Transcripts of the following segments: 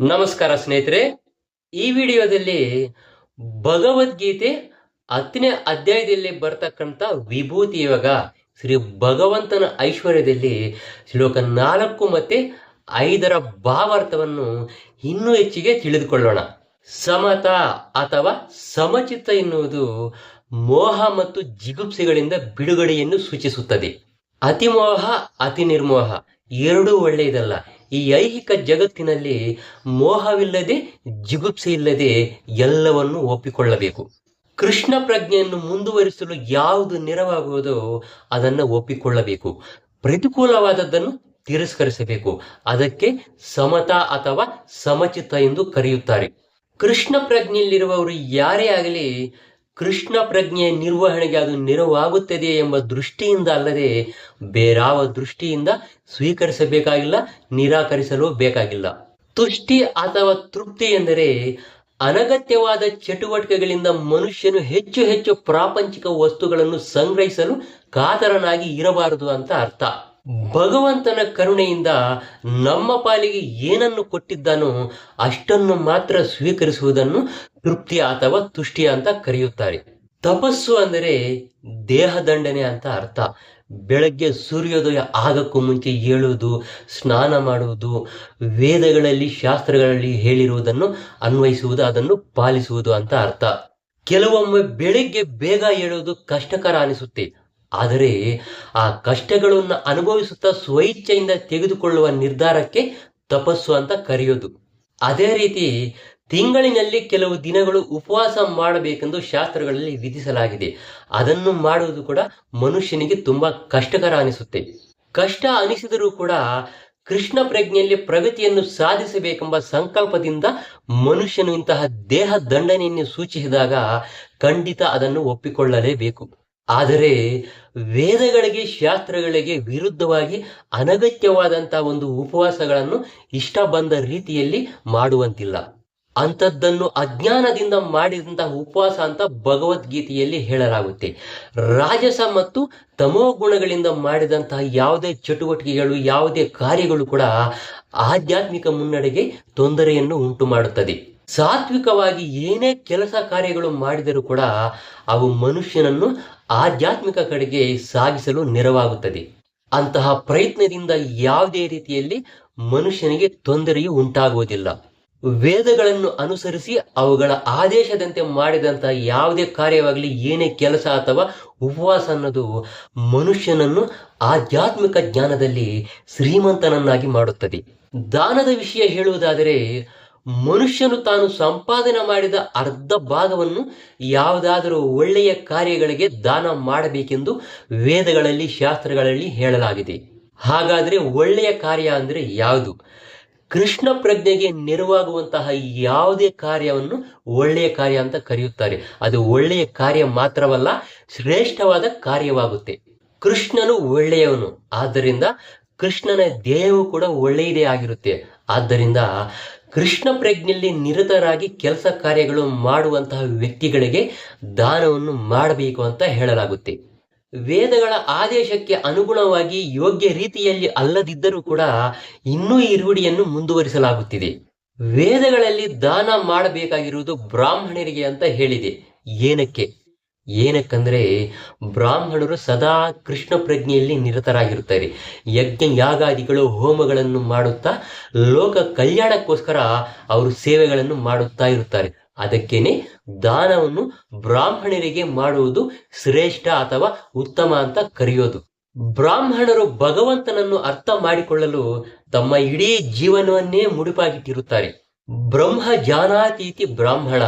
ನಮಸ್ಕಾರ ಸ್ನೇಹಿತರೆ. ಈ ವಿಡಿಯೋದಲ್ಲಿ ಭಗವದ್ಗೀತೆ ಹತ್ತನೇ ಅಧ್ಯಾಯದಲ್ಲಿ ಬರ್ತಕ್ಕಂಥ ವಿಭೂತಿ ಯೋಗ ಶ್ರೀ ಭಗವಂತನ ಐಶ್ವರ್ಯದಲ್ಲಿ ಶ್ಲೋಕ ನಾಲ್ಕು ಮತ್ತೆ ಐದರ ಭಾವಾರ್ಥವನ್ನು ಇನ್ನೂ ಹೆಚ್ಚಿಗೆ ತಿಳಿದುಕೊಳ್ಳೋಣ. ಸಮತ ಅಥವಾ ಸಮಚಿತ್ತ ಎನ್ನುವುದು ಮೋಹ ಮತ್ತು ಜಿಗುಪ್ಸೆಗಳಿಂದ ಬಿಡುಗಡೆಯನ್ನು ಸೂಚಿಸುತ್ತದೆ. ಅತಿಮೋಹ ಅತಿ ನಿರ್ಮೋಹ ಎರಡೂ ಒಳ್ಳೆಯದಲ್ಲ. ಈ ಐಹಿಕ ಜಗತ್ತಿನಲ್ಲಿ ಮೋಹವಿಲ್ಲದೆ ಜಿಗುಪ್ಸೆ ಇಲ್ಲದೆ ಎಲ್ಲವನ್ನು ಒಪ್ಪಿಕೊಳ್ಳಬೇಕು. ಕೃಷ್ಣ ಪ್ರಜ್ಞೆಯನ್ನು ಮುಂದುವರಿಸಲು ಯಾವುದು ನೆರವಾಗುವುದೋ ಅದನ್ನು ಒಪ್ಪಿಕೊಳ್ಳಬೇಕು. ಪ್ರತಿಕೂಲವಾದದ್ದನ್ನು ತಿರಸ್ಕರಿಸಬೇಕು. ಅದಕ್ಕೆ ಸಮತ ಅಥವಾ ಸಮಚಿತ ಎಂದು ಕರೆಯುತ್ತಾರೆ. ಕೃಷ್ಣ ಪ್ರಜ್ಞೆಯಲ್ಲಿರುವವರು ಯಾರೇ ಆಗಲಿ ಕೃಷ್ಣ ಪ್ರಜ್ಞೆಯ ನಿರ್ವಹಣೆಗೆ ಅದು ನೆರವಾಗುತ್ತದೆ ಎಂಬ ದೃಷ್ಟಿಯಿಂದ ಅಲ್ಲದೆ ಬೇರಾವ ದೃಷ್ಟಿಯಿಂದ ಸ್ವೀಕರಿಸಬೇಕಾಗಿಲ್ಲ, ನಿರಾಕರಿಸಲು ಬೇಕಾಗಿಲ್ಲ. ತುಷ್ಟಿ ಅಥವಾ ತೃಪ್ತಿ ಎಂದರೆ ಅನಗತ್ಯವಾದ ಚಟುವಟಿಕೆಗಳಿಂದ ಮನುಷ್ಯನು ಹೆಚ್ಚು ಹೆಚ್ಚು ಪ್ರಾಪಂಚಿಕ ವಸ್ತುಗಳನ್ನು ಸಂಗ್ರಹಿಸಲು ಕಾತರನಾಗಿ ಇರಬಾರದು ಅಂತ ಅರ್ಥ. ಭಗವಂತನ ಕರುಣೆಯಿಂದ ನಮ್ಮ ಪಾಲಿಗೆ ಏನನ್ನು ಕೊಟ್ಟಿದ್ದಾನೋ ಅಷ್ಟನ್ನು ಮಾತ್ರ ಸ್ವೀಕರಿಸುವುದನ್ನು ತೃಪ್ತಿ ಅಥವಾ ತುಷ್ಟಿ ಅಂತ ಕರೆಯುತ್ತಾರೆ. ತಪಸ್ಸು ಅಂದರೆ ದೇಹದಂಡನೆ ಅಂತ ಅರ್ಥ. ಬೆಳಗ್ಗೆ ಸೂರ್ಯೋದಯ ಆಗಕ್ಕೂ ಮುಂಚೆ ಏಳುವುದು, ಸ್ನಾನ ಮಾಡುವುದು, ವೇದಗಳಲ್ಲಿ, ಶಾಸ್ತ್ರಗಳಲ್ಲಿ ಹೇಳಿರುವುದನ್ನು ಅನ್ವಯಿಸುವುದು, ಅದನ್ನು ಪಾಲಿಸುವುದು ಅಂತ ಅರ್ಥ. ಕೆಲವೊಮ್ಮೆ ಬೆಳಿಗ್ಗೆ ಬೇಗ ಏಳುವುದು ಕಷ್ಟಕರ ಅನಿಸುತ್ತೆ. ಆದರೆ ಆ ಕಷ್ಟಗಳನ್ನು ಅನುಭವಿಸುತ್ತಾ ಸ್ವಇಚ್ಛೆಯಿಂದ ತೆಗೆದುಕೊಳ್ಳುವ ನಿರ್ಧಾರಕ್ಕೆ ತಪಸ್ಸು ಅಂತ ಕರೆಯೋದು. ಅದೇ ರೀತಿ ತಿಂಗಳಿನಲ್ಲಿ ಕೆಲವು ದಿನಗಳು ಉಪವಾಸ ಮಾಡಬೇಕೆಂದು ಶಾಸ್ತ್ರಗಳಲ್ಲಿ ವಿಧಿಸಲಾಗಿದೆ. ಅದನ್ನು ಮಾಡುವುದು ಕೂಡ ಮನುಷ್ಯನಿಗೆ ತುಂಬಾ ಕಷ್ಟಕರ ಅನಿಸುತ್ತೆ. ಕಷ್ಟ ಅನಿಸಿದರೂ ಕೂಡ ಕೃಷ್ಣ ಪ್ರಜ್ಞೆಯಲ್ಲಿ ಪ್ರಗತಿಯನ್ನು ಸಾಧಿಸಬೇಕೆಂಬ ಸಂಕಲ್ಪದಿಂದ ಮನುಷ್ಯನು ಇಂತಹ ದೇಹ ದಂಡನೆಯನ್ನು ಸೂಚಿಸಿದಾಗ ಖಂಡಿತ ಅದನ್ನು ಒಪ್ಪಿಕೊಳ್ಳಲೇಬೇಕು. ಆದರೆ ವೇದಗಳಿಗೆ, ಶಾಸ್ತ್ರಗಳಿಗೆ ವಿರುದ್ಧವಾಗಿ ಅನಗತ್ಯವಾದಂತಹ ಒಂದು ಉಪವಾಸಗಳನ್ನು ಇಷ್ಟ ಬಂದ ರೀತಿಯಲ್ಲಿ ಮಾಡುವಂತಿಲ್ಲ. ಅಂಥದ್ದನ್ನು ಅಜ್ಞಾನದಿಂದ ಮಾಡಿದಂತಹ ಉಪವಾಸ ಅಂತ ಭಗವದ್ಗೀತೆಯಲ್ಲಿ ಹೇಳಲಾಗುತ್ತೆ. ರಾಜಸ ಮತ್ತು ತಮೋ ಗುಣಗಳಿಂದ ಮಾಡಿದಂತಹ ಯಾವುದೇ ಚಟುವಟಿಕೆಗಳು, ಯಾವುದೇ ಕಾರ್ಯಗಳು ಕೂಡ ಆಧ್ಯಾತ್ಮಿಕ ಮುನ್ನಡೆಗೆ ತೊಂದರೆಯನ್ನು ಉಂಟು ಮಾಡುತ್ತದೆ ಸಾತ್ವಿಕವಾಗಿ ಏನೇ ಕೆಲಸ ಕಾರ್ಯಗಳು ಮಾಡಿದರೂ ಕೂಡ ಅವು ಮನುಷ್ಯನನ್ನು ಆಧ್ಯಾತ್ಮಿಕ ಕಡೆಗೆ ಸಾಗಿಸಲು ನೆರವಾಗುತ್ತದೆ. ಅಂತಹ ಪ್ರಯತ್ನದಿಂದ ಯಾವುದೇ ರೀತಿಯಲ್ಲಿ ಮನುಷ್ಯನಿಗೆ ತೊಂದರೆಯು ಉಂಟಾಗುವುದಿಲ್ಲ. ವೇದಗಳನ್ನು ಅನುಸರಿಸಿ ಅವುಗಳ ಆದೇಶದಂತೆ ಮಾಡಿದಂತಹ ಯಾವುದೇ ಕಾರ್ಯವಾಗಲಿ, ಏನೇ ಕೆಲಸ ಅಥವಾ ಉಪವಾಸ ಅನ್ನೋದು ಮನುಷ್ಯನನ್ನು ಆಧ್ಯಾತ್ಮಿಕ ಜ್ಞಾನದಲ್ಲಿ ಶ್ರೀಮಂತನನ್ನಾಗಿ ಮಾಡುತ್ತದೆ. ದಾನದ ವಿಷಯ ಹೇಳುವುದಾದರೆ, ಮನುಷ್ಯನು ತಾನು ಸಂಪಾದನೆ ಮಾಡಿದ ಅರ್ಧ ಭಾಗವನ್ನು ಯಾವುದಾದರೂ ಒಳ್ಳೆಯ ಕಾರ್ಯಗಳಿಗೆ ದಾನ ಮಾಡಬೇಕೆಂದು ವೇದಗಳಲ್ಲಿ, ಶಾಸ್ತ್ರಗಳಲ್ಲಿ ಹೇಳಲಾಗಿದೆ. ಹಾಗಾದರೆ ಒಳ್ಳೆಯ ಕಾರ್ಯ ಅಂದರೆ ಯಾವುದು? ಕೃಷ್ಣ ಪ್ರಜ್ಞೆಗೆ ನೆರವಾಗುವಂತಹ ಯಾವುದೇ ಕಾರ್ಯವನ್ನು ಒಳ್ಳೆಯ ಕಾರ್ಯ ಅಂತ ಕರೆಯುತ್ತಾರೆ. ಅದು ಒಳ್ಳೆಯ ಕಾರ್ಯ ಮಾತ್ರವಲ್ಲ, ಶ್ರೇಷ್ಠವಾದ ಕಾರ್ಯವಾಗುತ್ತೆ. ಕೃಷ್ಣನು ಒಳ್ಳೆಯವನು. ಆದ್ದರಿಂದ ಕೃಷ್ಣನ ದೇಹವು ಕೂಡ ಒಳ್ಳೆಯದೇ ಆಗಿರುತ್ತೆ. ಆದ್ದರಿಂದ ಕೃಷ್ಣ ಪ್ರಜ್ಞೆಯಲ್ಲಿ ನಿರತರಾಗಿ ಕೆಲಸ ಕಾರ್ಯಗಳು ಮಾಡುವಂತಹ ವ್ಯಕ್ತಿಗಳಿಗೆ ದಾನವನ್ನು ಮಾಡಬೇಕು ಅಂತ ಹೇಳಲಾಗುತ್ತೆ. ವೇದಗಳ ಆದೇಶಕ್ಕೆ ಅನುಗುಣವಾಗಿ ಯೋಗ್ಯ ರೀತಿಯಲ್ಲಿ ಅಲ್ಲದಿದ್ದರೂ ಕೂಡ ಇನ್ನೂ ಈ ರೂಢಿಯನ್ನು ಮುಂದುವರಿಸಲಾಗುತ್ತಿದೆ. ವೇದಗಳಲ್ಲಿ ದಾನ ಮಾಡಬೇಕಾಗಿರುವುದು ಬ್ರಾಹ್ಮಣರಿಗೆ ಅಂತ ಹೇಳಿದೆ. ಏನಕ್ಕೆ? ಏನಕ್ಕಂದ್ರೆ ಬ್ರಾಹ್ಮಣರು ಸದಾ ಕೃಷ್ಣ ಪ್ರಜ್ಞೆಯಲ್ಲಿ ನಿರತರಾಗಿರುತ್ತಾರೆ. ಯಜ್ಞ ಯಾಗಾದಿಗಳು ಹೋಮಗಳನ್ನು ಮಾಡುತ್ತಾ, ಲೋಕ ಕಲ್ಯಾಣಕ್ಕೋಸ್ಕರ ಅವರು ಸೇವೆಗಳನ್ನು ಮಾಡುತ್ತಾ ಇರುತ್ತಾರೆ. ಅದಕ್ಕೇನೆ ದಾನವನ್ನು ಬ್ರಾಹ್ಮಣರಿಗೆ ಮಾಡುವುದು ಶ್ರೇಷ್ಠ ಅಥವಾ ಉತ್ತಮ ಅಂತ ಕರೆಯೋದು. ಬ್ರಾಹ್ಮಣರು ಭಗವಂತನನ್ನು ಅರ್ಥ ಮಾಡಿಕೊಳ್ಳಲು ತಮ್ಮ ಇಡೀ ಜೀವನವನ್ನೇ ಮುಡಿಪಾಗಿಟ್ಟಿರುತ್ತಾರೆ. ಬ್ರಹ್ಮ ಜಾನಾತೀತಿ ಬ್ರಾಹ್ಮಣ.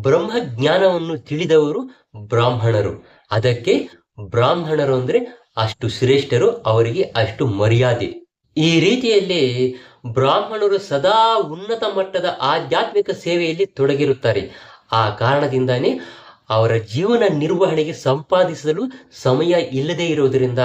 ಬ್ರಹ್ಮ ಜ್ಞಾನವನ್ನು ತಿಳಿದವರು ಬ್ರಾಹ್ಮಣರು. ಅದಕ್ಕೆ ಬ್ರಾಹ್ಮಣರು ಅಂದ್ರೆ ಅಷ್ಟು ಶ್ರೇಷ್ಠರು, ಅವರಿಗೆ ಅಷ್ಟು ಮರ್ಯಾದೆ. ಈ ರೀತಿಯಲ್ಲಿ ಬ್ರಾಹ್ಮಣರು ಸದಾ ಉನ್ನತ ಮಟ್ಟದ ಆಧ್ಯಾತ್ಮಿಕ ಸೇವೆಯಲ್ಲಿ ತೊಡಗಿರುತ್ತಾರೆ. ಆ ಕಾರಣದಿಂದಾನೇ ಅವರ ಜೀವನ ನಿರ್ವಹಣೆಗೆ ಸಂಪಾದಿಸಲು ಸಮಯ ಇಲ್ಲದೇ ಇರುವುದರಿಂದ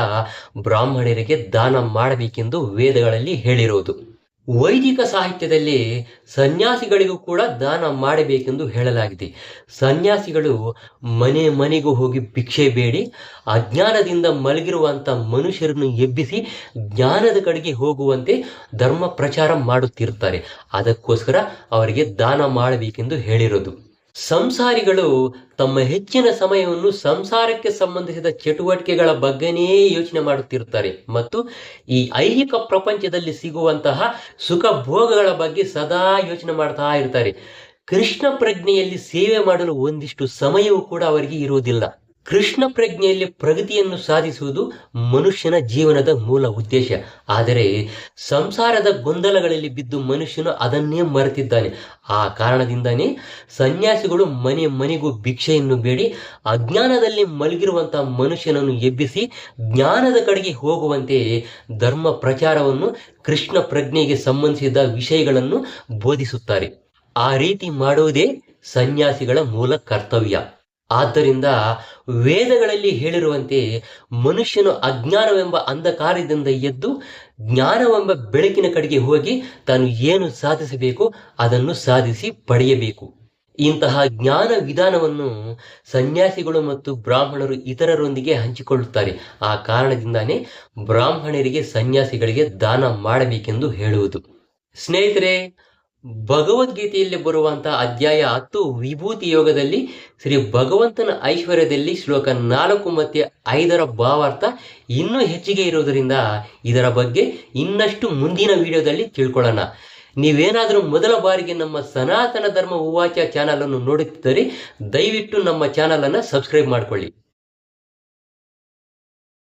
ಬ್ರಾಹ್ಮಣರಿಗೆ ದಾನ ಮಾಡಬೇಕೆಂದು ವೇದಗಳಲ್ಲಿ ಹೇಳಿರುವುದು ವೈದಿಕ ಸಾಹಿತ್ಯದಲ್ಲಿ ಸನ್ಯಾಸಿಗಳಿಗೂ ಕೂಡ ದಾನ ಮಾಡಬೇಕೆಂದು ಹೇಳಲಾಗಿದೆ. ಸನ್ಯಾಸಿಗಳು ಮನೆ ಮನೆಗೂ ಹೋಗಿ ಭಿಕ್ಷೆ ಬೇಡಿ, ಅಜ್ಞಾನದಿಂದ ಮಲಗಿರುವಂಥ ಮನುಷ್ಯರನ್ನು ಎಬ್ಬಿಸಿ ಜ್ಞಾನದ ಕಡೆಗೆ ಹೋಗುವಂತೆ ಧರ್ಮ ಪ್ರಚಾರ ಮಾಡುತ್ತಿರುತ್ತಾರೆ. ಅದಕ್ಕೋಸ್ಕರ ಅವರಿಗೆ ದಾನ ಮಾಡಬೇಕೆಂದು ಹೇಳಿರೋದು. ಸಂಸಾರಿಗಳು ತಮ್ಮ ಹೆಚ್ಚಿನ ಸಮಯವನ್ನು ಸಂಸಾರಕ್ಕೆ ಸಂಬಂಧಿಸಿದ ಚಟುವಟಿಕೆಗಳ ಬಗ್ಗೆನೇ ಯೋಚನೆ ಮಾಡುತ್ತಿರುತ್ತಾರೆ. ಮತ್ತು ಈ ಐಹಿಕ ಪ್ರಪಂಚದಲ್ಲಿ ಸಿಗುವಂತಹ ಸುಖ ಭೋಗಗಳ ಬಗ್ಗೆ ಸದಾ ಯೋಚನೆ ಮಾಡ್ತಾ ಇರ್ತಾರೆ ಕೃಷ್ಣ ಪ್ರಜ್ಞೆಯಲ್ಲಿ ಸೇವೆ ಮಾಡಲು ಒಂದಿಷ್ಟು ಸಮಯವೂ ಕೂಡ ಅವರಿಗೆ ಇರುವುದಿಲ್ಲ. ಕೃಷ್ಣ ಪ್ರಜ್ಞೆಯಲ್ಲಿ ಪ್ರಗತಿಯನ್ನು ಸಾಧಿಸುವುದು ಮನುಷ್ಯನ ಜೀವನದ ಮೂಲ ಉದ್ದೇಶ. ಆದರೆ ಸಂಸಾರದ ಗೊಂದಲಗಳಲ್ಲಿ ಬಿದ್ದು ಮನುಷ್ಯನು ಅದನ್ನೇ ಮರೆತಿದ್ದಾನೆ. ಆ ಕಾರಣದಿಂದಾನೇ ಸನ್ಯಾಸಿಗಳು ಮನೆ ಮನೆಗೂ ಭಿಕ್ಷೆಯನ್ನು ಬೇಡಿ, ಅಜ್ಞಾನದಲ್ಲಿ ಮಲಗಿರುವಂತಹ ಮನುಷ್ಯನನ್ನು ಎಬ್ಬಿಸಿ ಜ್ಞಾನದ ಕಡೆಗೆ ಹೋಗುವಂತೆ ಧರ್ಮ ಪ್ರಚಾರವನ್ನು ಕೃಷ್ಣ ಪ್ರಜ್ಞೆಗೆ ಸಂಬಂಧಿಸಿದ ವಿಷಯಗಳನ್ನು ಬೋಧಿಸುತ್ತಾರೆ. ಆ ರೀತಿ ಮಾಡುವುದೇ ಸನ್ಯಾಸಿಗಳ ಮೂಲ ಕರ್ತವ್ಯ. ಆದ್ದರಿಂದ ವೇದಗಳಲ್ಲಿ ಹೇಳಿರುವಂತೆ ಮನುಷ್ಯನು ಅಜ್ಞಾನವೆಂಬ ಅಂಧಕಾರದಿಂದ ಎದ್ದು ಜ್ಞಾನವೆಂಬ ಬೆಳಕಿನ ಕಡೆಗೆ ಹೋಗಿ ತಾನು ಏನು ಸಾಧಿಸಬೇಕು ಅದನ್ನು ಸಾಧಿಸಿ ಪಡೆಯಬೇಕು. ಇಂತಹ ಜ್ಞಾನ ವಿಧಾನವನ್ನು ಸನ್ಯಾಸಿಗಳು ಮತ್ತು ಬ್ರಾಹ್ಮಣರು ಇತರರೊಂದಿಗೆ ಹಂಚಿಕೊಳ್ಳುತ್ತಾರೆ. ಆ ಕಾರಣದಿಂದಾನೇ ಬ್ರಾಹ್ಮಣರಿಗೆ ಸನ್ಯಾಸಿಗಳಿಗೆ ದಾನ ಮಾಡಬೇಕೆಂದು ಹೇಳುವುದು. ಸ್ನೇಹಿತರೆ ಭಗವದ್ಗೀತೆಯಲ್ಲಿ ಬರುವಂತಹ ಅಧ್ಯಾಯ ಹತ್ತು ವಿಭೂತಿ ಯೋಗದಲ್ಲಿ ಶ್ರೀ ಭಗವಂತನ ಐಶ್ವರ್ಯದಲ್ಲಿ ಶ್ಲೋಕ ನಾಲ್ಕು ಮತ್ತು ಐದರ ಭಾವಾರ್ಥ ಇನ್ನೂ ಹೆಚ್ಚಿಗೆ ಇರೋದರಿಂದ ಇದರ ಬಗ್ಗೆ ಇನ್ನಷ್ಟು ಮುಂದಿನ ವಿಡಿಯೋದಲ್ಲಿ ತಿಳ್ಕೊಳ್ಳೋಣ. ನೀವೇನಾದರೂ ಮೊದಲ ಬಾರಿಗೆ ನಮ್ಮ ಸನಾತನ ಧರ್ಮ ಉವಾಚ ಚಾನಲನ್ನು ನೋಡುತ್ತಿದ್ದರೆ ದಯವಿಟ್ಟು ನಮ್ಮ ಚಾನಲನ್ನು ಸಬ್ಸ್ಕ್ರೈಬ್ ಮಾಡಿಕೊಳ್ಳಿ.